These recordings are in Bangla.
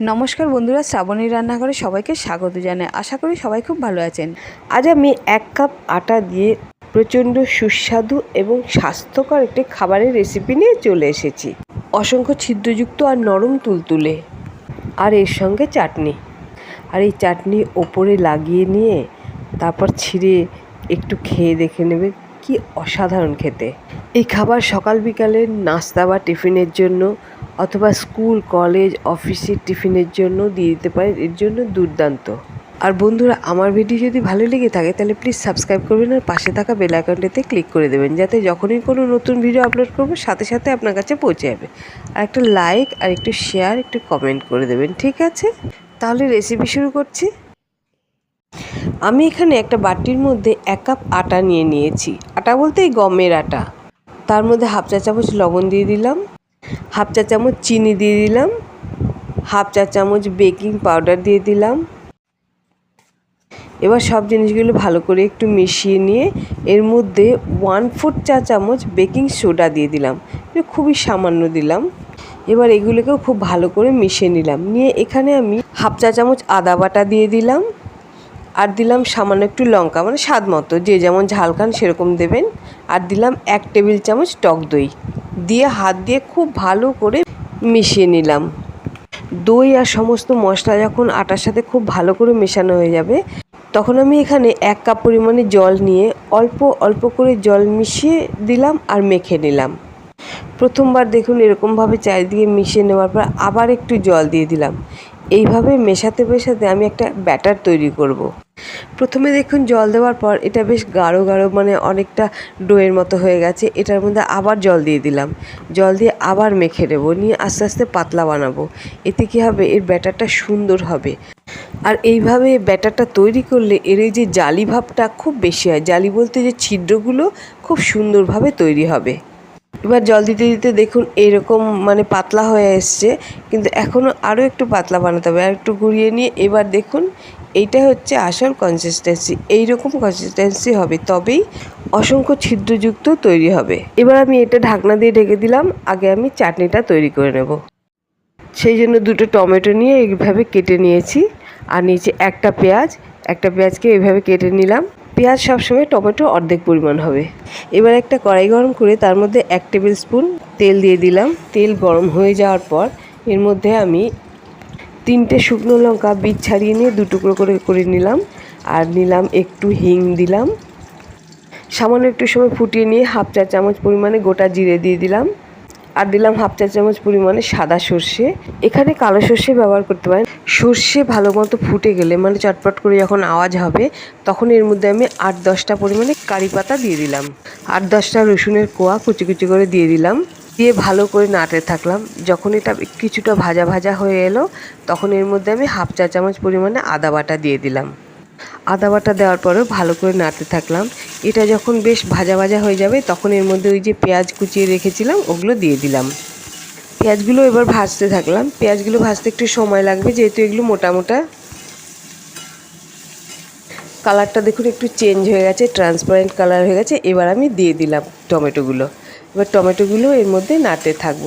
নমস্কার বন্ধুরা, শ্রাবণী রান্নাঘরে সবাইকে স্বাগত জানাই। আশা করি সবাই খুব ভালো আছেন। আজ আমি এক কাপ আটা দিয়ে প্রচণ্ড সুস্বাদু এবং স্বাস্থ্যকর একটি খাবারের রেসিপি নিয়ে চলে এসেছি। অসংখ্য ছিদ্রযুক্ত আর নরম তুলতুলে। আর এর সঙ্গে চাটনি। আর এই চাটনি ওপরে লাগিয়ে নিয়ে তারপর ছিঁড়ে একটু খেয়ে দেখে নেবে কি অসাধারণ খেতে। এই খাবার সকাল বিকালের নাস্তা বা টিফিনের জন্য অথবা স্কুল, কলেজ, অফিসের টিফিনের জন্য দিয়ে দিতে পারেন। এর জন্য দুর্দান্ত। আর বন্ধুরা, আমার ভিডিও যদি ভালো লেগে থাকে, তাহলে প্লিজ সাবস্ক্রাইব করবেন আর পাশে থাকা বেল আইকনটিতে ক্লিক করে দেবেন, যাতে যখনই কোনো নতুন ভিডিও আপলোড করব, সাথে সাথে আপনার কাছে পৌঁছে যাবে। আর একটা লাইক আর একটু শেয়ার একটু কমেন্ট করে দেবেন, ঠিক আছে? তাহলে রেসিপি শুরু করছি। আমি এখানে একটা বাটির মধ্যে এক কাপ আটা নিয়ে নিয়েছি। আটা বলতে এই গমের আটা। তার মধ্যে হাফ চা চামচ লবণ দিয়ে দিলাম। হাফ চা চামচ চিনি দিয়ে দিলাম, হাফ চা চামচ বেকিং পাউডার দিয়ে দিলাম। এবার সব জিনিসগুলো ভালো করে একটু মিশিয়ে নিয়ে এর মধ্যে ওয়ান ফোর চা চামচ বেকিং সোডা দিয়ে দিলাম খুবই সামান্য দিলাম। এবার এগুলোকেও খুব ভালো করে মিশিয়ে নিলাম, নিয়ে এখানে আমি হাফ চা চামচ আদা বাটা দিয়ে দিলাম, আর দিলাম সামান্য একটু লঙ্কা মানে স্বাদ মতো, যে যেমন ঝাল খান সেরকম দেবেন। আর দিলাম এক টেবিল চামচ টক দই। দিয়ে হাত দিয়ে খুব ভালো করে মিশিয়ে নিলাম। দই আর সমস্ত মশলা যখন আটার সাথে খুব ভালো করে মেশানো হয়ে যাবে, তখন আমি এখানে এক কাপ পরিমাণে জল নিয়ে অল্প অল্প করে জল মিশিয়ে দিলাম আর মেখে নিলাম। প্রথমবার দেখুন এরকমভাবে চারিদিকে মিশিয়ে নেওয়ার পর আবার একটু জল দিয়ে দিলাম। এইভাবে মেশাতে মেশাতে আমি একটা ব্যাটার তৈরি করব। প্রথমে দেখুন জল দেওয়ার পর এটা বেশ গাঢ় গাঢ় মানে অনেকটা ডোয়ের মতো হয়ে গেছে। এটার মধ্যে আবার জল দিয়ে দিলাম। জল দিয়ে আবার মেখে নেব, নিয়ে আস্তে আস্তে পাতলা বানাবো। এতে কী হবে? এর ব্যাটারটা সুন্দর হবে। আর এইভাবে ব্যাটারটা তৈরি করলে এর এই যে জালি ভাবটা খুব বেশি হয়। জালি বলতে যে ছিদ্রগুলো খুব সুন্দরভাবে তৈরি হবে। এবার জল দিতে দিতে দেখুন এরকম মানে পাতলা হয়ে এসছে। কিন্তু এখনও আরও একটু পাতলা বানাতে হবে। আর একটু ঘুরিয়ে নিয়ে এবার দেখুন এইটা হচ্ছে আসল কনসিস্টেন্সি এই রকম কনসিস্টেন্সি হবে, তবেই অসংখ্য ছিদ্রযুক্ত তৈরি হবে। এবার আমি এটা ঢাকনা দিয়ে ঢেকে দিলাম, আগে আমি চাটনিটা তৈরি করে নেব। সেই জন্য দুটো টমেটো নিয়ে এইভাবে কেটে নিয়েছি, আর নিচে একটা পেঁয়াজ, একটা পেঁয়াজকে এইভাবে কেটে নিলাম। পেঁয়াজ সবসময় টমেটো অর্ধেক পরিমাণ হবে। এবার একটা কড়াই গরম করে তার মধ্যে এক টেবিল স্পুন তেল দিয়ে দিলাম। তেল গরম হয়ে যাওয়ার পর এর মধ্যে আমি তিনটে শুকনো লঙ্কা বীজ ছাড়িয়ে নিয়ে দু টুকরো করে করে নিলাম। আর নিলাম একটু হিং দিলাম। সামান্য একটু সময় ফুটিয়ে নিয়ে হাফ চা চামচ পরিমাণে গোটা জিরে দিয়ে দিলাম। আর দিলাম হাফ চা চামচ পরিমাণে সাদা সর্ষে। এখানে কালো সর্ষে ব্যবহার করতে পারেন। সর্ষে ভালো মতো ফুটে গেলে মানে চটপট করে যখন আওয়াজ হবে, তখন এর মধ্যে আমি আট দশটা পরিমাণে কারি পাতা দিয়ে দিলাম। আট দশটা রসুনের কোয়া কুচি কুচি করে দিয়ে দিলাম। দিয়ে ভালো করে নাড়তে থাকলাম। যখন এটা কিছুটা ভাজা ভাজা হয়ে এলো, তখন এর মধ্যে আমি হাফ চা চামচ পরিমাণে আদা বাটা দিয়ে দিলাম। আদা বাটা দেওয়ার পরেও ভালো করে নাড়তে থাকলাম। এটা যখন বেশ ভাজা ভাজা হয়ে যাবে, তখন এর মধ্যে ওই যে পেঁয়াজ কুচিয়ে রেখেছিলাম, ওগুলো দিয়ে দিলাম। পেঁয়াজগুলো এবার ভাজতে থাকলাম। পেঁয়াজগুলো ভাজতে একটু সময় লাগবে, যেহেতু এগুলো মোটা মোটা। কালারটা দেখুন, একটু চেঞ্জ হয়ে গেছে, ট্রান্সপারেন্ট কালার হয়ে গেছে। এবার আমি দিয়ে দিলাম টমেটোগুলো। এবার টমেটোগুলো এর মধ্যে নাড়তে থাকব।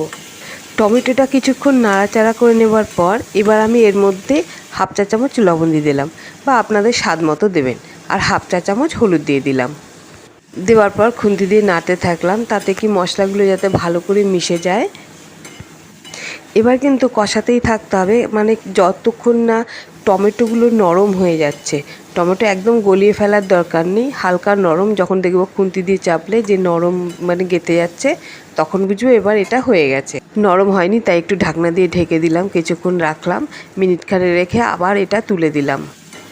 টমেটোটা কিছুক্ষণ নাড়াচাড়া করে নেবার পর এবার আমি এর মধ্যে হাফ চা চামচ লবণ দিয়ে দিলাম বা আপনাদের স্বাদ মতো দেবেন। আর হাফ চা চামচ হলুদ দিয়ে দিলাম। দেওয়ার পর খুন্তি দিয়ে নাড়তে থাকলাম, তাতে কি মশলাগুলো যাতে ভালো করে মিশে যায়। এবার কিন্তু কষাতেই থাকতে হবে মানে যতক্ষণ না টমেটোগুলো নরম হয়ে যাচ্ছে। টমেটো একদম গলিয়ে ফেলার দরকার নেই। হালকা নরম, যখন দেখব খুন্তি দিয়ে চাপলে যে নরম মানে গেতে যাচ্ছে, তখন বুঝব এবার এটা হয়ে গেছে। নরম হয়নি, তাই একটু ঢাকনা দিয়ে ঢেকে দিলাম, কিছুক্ষণ রাখলাম, মিনিটখানে রেখে আবার এটা তুলে দিলাম।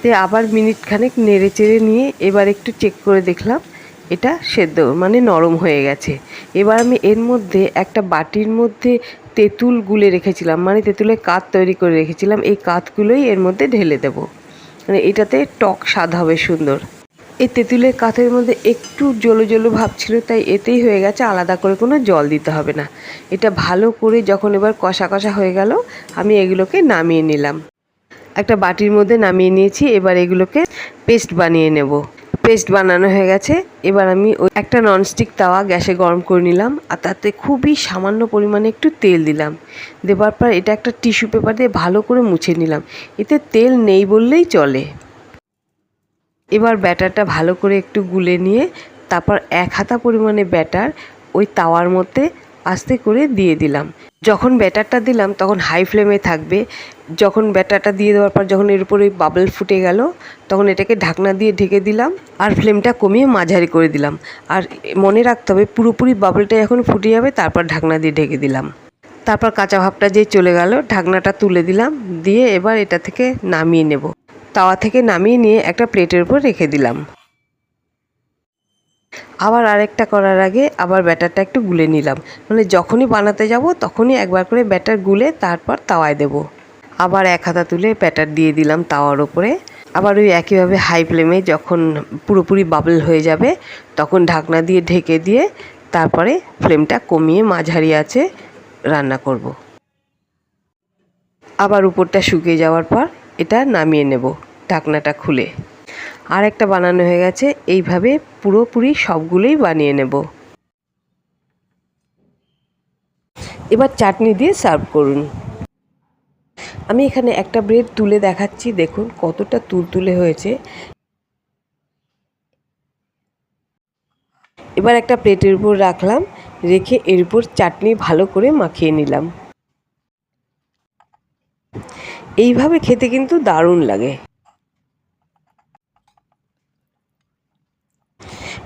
তে আবার মিনিট খানেক নেড়ে চেড়ে নিয়ে এবার একটু চেক করে দেখলাম এটা সেদ্ধ মানে নরম হয়ে গেছে। এবার আমি এর মধ্যে একটা বাটির মধ্যে তেঁতুল গুলে রেখেছিলাম মানে তেঁতুলের কাত তৈরি করে রেখেছিলাম। এই কাতগুলোই এর মধ্যে ঢেলে দেব। মানে এটাতে টক স্বাদ হবে সুন্দর। এই তেঁতুলের কাতের মধ্যে একটু জলো জলো ভাব ছিল, তাই এতেই হয়ে গেছে, আলাদা করে কোনো জল দিতে হবে না। এটা ভালো করে যখন এবার কষা কষা হয়ে গেল, আমি এগুলোকে নামিয়ে নিলাম। একটা বাটির মধ্যে নামিয়ে নিয়েছি, এবার এগুলোকে পেস্ট বানিয়ে নেব। পেস্ট বানানো হয়ে গেছে। এবার আমি ওই একটা ননস্টিক তাওয়া গ্যাসে গরম করে নিলাম আর তাতে খুবই সামান্য পরিমাণে একটু তেল দিলাম। দেবার পর এটা একটা টিস্যু পেপার দিয়ে ভালো করে মুছে নিলাম। এতে তেল নেই বললেই চলে। এবার ব্যাটারটা ভালো করে একটু গুলে নিয়ে তারপর এক হাতা পরিমাণে ব্যাটার ওই তাওয়ার মধ্যে আস্তে করে দিয়ে দিলাম। যখন ব্যাটারটা দিলাম তখন হাই ফ্লেমে থাকবে। যখন ব্যাটারটা দিয়ে দেওয়ার পর যখন এর উপরে বাবল ফুটে গেল, তখন এটাকে ঢাকনা দিয়ে ঢেকে দিলাম আর ফ্লেমটা কমিয়ে মাঝারি করে দিলাম। আর মনে রাখতে হবে, পুরোপুরি বাবলটা যখন ফুটে যাবে, তারপর ঢাকনা দিয়ে ঢেকে দিলাম। তারপর কাঁচা ভাবটা যে চলে গেল, ঢাকনাটা তুলে দিলাম, দিয়ে এবার এটা থেকে নামিয়ে নেব। তাওয়া থেকে নামিয়ে নিয়ে একটা প্লেটের উপর রেখে দিলাম। আবার আরেকটা করার আগে আবার ব্যাটারটা একটু গুলে নিলাম। মানে যখনই বানাতে যাব, তখনই একবার করে ব্যাটার গুলে তারপর তাওয়ায় দেব। আবার এক হাতা তুলে ব্যাটার দিয়ে দিলাম তাওয়ার ওপরে আবার ওই একইভাবে হাই ফ্লেমে যখন পুরোপুরি বাবল হয়ে যাবে, তখন ঢাকনা দিয়ে ঢেকে দিয়ে তারপরে ফ্লেমটা কমিয়ে মাঝারি আছে রান্না করব। আবার উপরটা শুকিয়ে যাওয়ার পর এটা নামিয়ে নেব ঢাকনাটা খুলে। আর একটা বানানো হয়ে গেছে, এইভাবে পুরোপুরি সবগুলোই বানিয়ে নেব। এবার চাটনি দিয়ে সার্ভ করুন। আমি এখানে একটা ব্রেড তুলে দেখাচ্ছি, দেখুন কতটা তুলতুলে হয়েছে। এবার একটা প্লেটের উপর রাখলাম, রেখে এর উপর চাটনি ভালো করে মাখিয়ে নিলাম। এইভাবে খেতে কিন্তু দারুণ লাগে।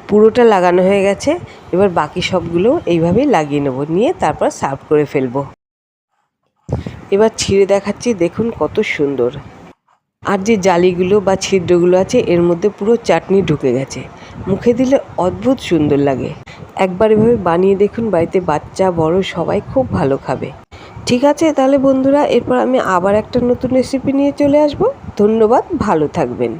পুরোটা লাগানো হয়ে গেছে, এবার বাকি সবগুলো এইভাবেই লাগিয়ে নেব, নিয়ে তারপর সার্ভ করে ফেলব। এবার ছিঁড়ে দেখাচ্ছি, দেখুন কত সুন্দর। আর যে জালিগুলো বা ছিদ্রগুলো আছে, এর মধ্যে পুরো চাটনি ঢুকে গেছে। মুখে দিলে অদ্ভুত সুন্দর লাগে। একবার এভাবে বানিয়ে দেখুন, বাড়িতে বাচ্চা, বড়, সবাই খুব ভালো খাবে। ঠিক আছে, তাহলে বন্ধুরা, এরপর আমি আবার একটা নতুন রেসিপি নিয়ে চলে আসব। ধন্যবাদ, ভালো থাকবেন।